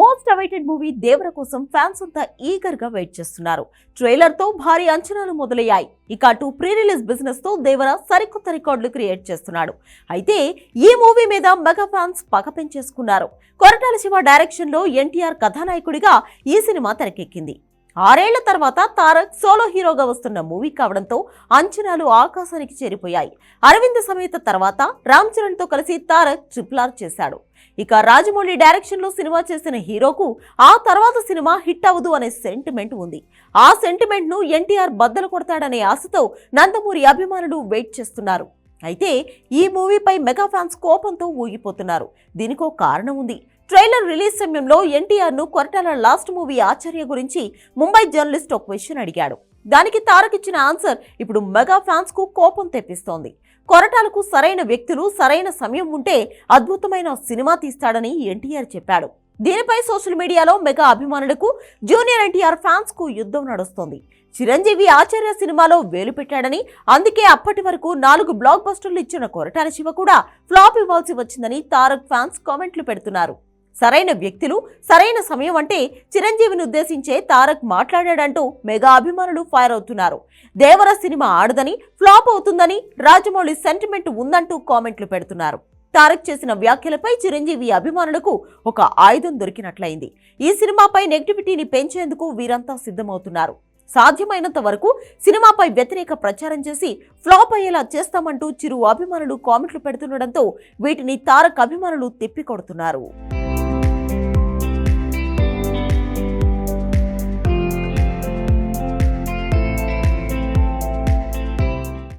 Most awaited movie దేవర కోసం fans అంతా ఈగర్గా wait చేస్తున్నారు. ట్రైలర్తో భారీ అంచనాలు మొదలయ్యాయి. ఇక అటు ప్రీ రిలీజ్ బిజినెస్తో దేవర సరికొత్త రికార్డులు క్రియేట్ చేస్తున్నాడు. అయితే ఈ మూవీ మీద మెగా ఫ్యాన్స్ పగ పెంచేసుకున్నారు. కొరటాల శివ డైరెక్షన్లో ఎన్టీఆర్ కథానాయకుడిగా ఈ సినిమా తెరకెక్కింది. ఆరేళ్ళ తర్వాత తారక్ సోలో హీరోగా వస్తున్న మూవీ కావడంతో అంచనాలు ఆకాశానికి చేరిపోయాయి. అరవింద్ సమేత తర్వాత రామ్ చరణ్తో కలిసి తారక్ ట్రిపుల్ ఆర్ చేశాడు. ఇక రాజమౌళి డైరెక్షన్లో సినిమా చేసిన హీరోకు ఆ తర్వాత సినిమా హిట్ అవ్వదు అనే సెంటిమెంట్ ఉంది. ఆ సెంటిమెంట్ను ఎన్టీఆర్ బద్దలు కొడతాడనే ఆశతో నందమూరి అభిమానులు వెయిట్ చేస్తున్నారు. అయితే ఈ మూవీపై మెగా ఫ్యాన్స్ కోపంతో ఊగిపోతున్నారు. దీనికో కారణం ఉంది. ట్రైలర్ రిలీజ్ సమయంలో ఎన్టీఆర్ను కొరటాల లాస్ట్ మూవీ ఆచార్య గురించి ముంబై జర్నలిస్ట్ ఒక క్వశ్చన్ అడిగాడు. దానికి తారక్ ఇచ్చిన ఆన్సర్ ఇప్పుడు మెగా ఫ్యాన్స్కు కోపం తెప్పిస్తోంది. కొరటాలకు సరైన వ్యక్తులు సరైన సమయం ఉంటే అద్భుతమైన సినిమా తీస్తాడని ఎన్టీఆర్ చెప్పాడు. దీనిపై సోషల్ మీడియాలో మెగా అభిమానులకు జూనియర్ ఎన్టీఆర్ ఫ్యాన్స్కు యుద్ధం నడుస్తోంది. చిరంజీవి ఆచార్య సినిమాలో వేలు పెట్టాడని అందుకే అప్పటి వరకు నాలుగు బ్లాక్ బస్టర్లు ఇచ్చిన కొరటాల శివ కూడా ఫ్లాప్ ఇవ్వాల్సి వచ్చిందని తారక్ ఫ్యాన్స్ కామెంట్లు పెడుతున్నారు. సరైన వ్యక్తులు సరైన సమయం అంటే చిరంజీవిని ఉద్దేశించే తారక్ మాట్లాడాడంటూ మెగా అభిమానులు ఫైర్ అవుతున్నారు. దేవర సినిమా ఆడదని ఫ్లాప్ అవుతుందని రాజమౌళి సెంటిమెంట్ ఉందంటూ కామెంట్లు పెడుతున్నారు. తారక్ చేసిన వ్యాఖ్యలపై చిరంజీవి అభిమానులకు ఒక ఆయుధం దొరికినట్లయింది. ఈ సినిమాపై నెగిటివిటీని పెంచేందుకు వీరంతా సిద్ధమవుతున్నారు. సాధ్యమైనంత వరకు సినిమాపై వ్యతిరేక ప్రచారం చేసి ఫ్లాప్ అయ్యేలా చేస్తామంటూ చిరు అభిమానులు కామెంట్లు పెడుతుండటంతో వీటిని తారక్ అభిమానులు తిప్పికొడుతున్నారు.